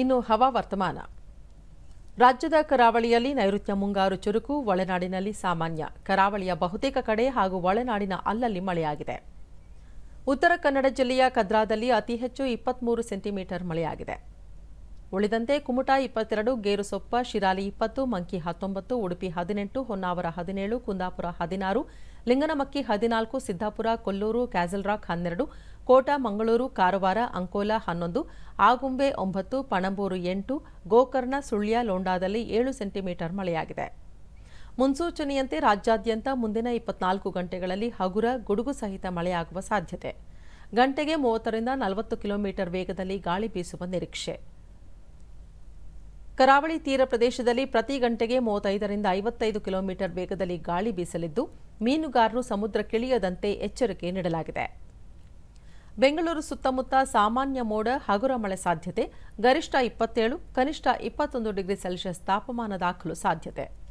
ಇನ್ನು ಹವಾ ವರ್ತಮಾನ. ರಾಜ್ಯದ ಕರಾವಳಿಯಲ್ಲಿ ನೈಋತ್ಯ ಮುಂಗಾರು ಚುರುಕು, ಒಳನಾಡಿನಲ್ಲಿ ಸಾಮಾನ್ಯ. ಕರಾವಳಿಯ ಬಹುತೇಕ ಕಡೆ ಹಾಗೂ ಒಳನಾಡಿನ ಅಲ್ಲಲ್ಲಿ ಮಳೆಯಾಗಿದೆ. ಉತ್ತರ ಕನ್ನಡ ಜಿಲ್ಲೆಯ ಕದ್ರಾದಲ್ಲಿ ಅತಿ ಹೆಚ್ಚು ಇಪ್ಪತ್ಮೂರು ಸೆಂಟಿಮೀಟರ್ ಮಳೆಯಾಗಿದೆ. ಉಳಿದಂತೆ ಕುಮಟಾ ಇಪ್ಪತ್ತೆರಡು, ಗೇರುಸೊಪ್ಪ, ಶಿರಾಲಿ ಇಪ್ಪತ್ತು, ಮಂಕಿ ಹತ್ತೊಂಬತ್ತು, ಉಡುಪಿ ಹದಿನೆಂಟು, ಹೊನ್ನಾವರ ಹದಿನೇಳು, ಕುಂದಾಪುರ ಹದಿನಾರು, ಲಿಂಗನಮಕ್ಕಿ ಹದಿನಾಲ್ಕು, ಸಿದ್ದಾಪುರ, ಕೊಲ್ಲೂರು ಕ್ಯಾಸಲ್ರಾಕ್ ಹನ್ನೆರಡು ಕೋಟ, ಮಂಗಳೂರು, ಕಾರವಾರ, ಅಂಕೋಲಾ ಹನ್ನೊಂದು, ಆಗುಂಬೆ ಒಂಬತ್ತು, ಪಣಂಬೂರು ಎಂಟು, ಗೋಕರ್ಣ, ಸುಳ್ಯ, ಲೋಂಡಾದಲ್ಲಿ ಏಳು ಸೆಂಟಿಮೀಟರ್ ಮಳೆಯಾಗಿದೆ. ಮುನ್ಸೂಚನೆಯಂತೆ ರಾಜ್ಯಾದ್ಯಂತ ಮುಂದಿನ ಇಪ್ಪತ್ನಾಲ್ಕು ಗಂಟೆಗಳಲ್ಲಿ ಹಗುರ, ಗುಡುಗು ಸಹಿತ ಮಳೆಯಾಗುವ ಸಾಧ್ಯತೆ. ಗಂಟೆಗೆ ಮೂವತ್ತರಿಂದ ನಲವತ್ತು ಕಿಲೋಮೀಟರ್ ವೇಗದಲ್ಲಿ ಗಾಳಿ ಬೀಸುವ ನಿರೀಕ್ಷೆ. ಕರಾವಳಿ ತೀರ ಪ್ರದೇಶದಲ್ಲಿ ಪ್ರತಿ ಗಂಟೆಗೆ ಮೂವತ್ತೈದರಿಂದ ಐವತ್ತೈದು ಕಿಲೋಮೀಟರ್ ವೇಗದಲ್ಲಿ ಗಾಳಿ ಬೀಸಲಿದ್ದು, ಮೀನುಗಾರರು ಸಮುದ್ರಕ್ಕಿಳಿಯದಂತೆ ಎಚ್ಚರಿಕೆ ನೀಡಲಾಗಿದೆ. ಬೆಂಗಳೂರು ಸುತ್ತಮುತ್ತ ಸಾಮಾನ್ಯ ಮೋಡ, ಹಗುರ ಮಳೆ ಸಾಧ್ಯತೆ. ಗರಿಷ್ಠ ಇಪ್ಪತ್ತೇಳು, ಕನಿಷ್ಠ ಇಪ್ಪತ್ತೊಂದು ಡಿಗ್ರಿ ಸೆಲ್ಸಿಯಸ್ ತಾಪಮಾನ ದಾಖಲು ಸಾಧ್ಯತೆ.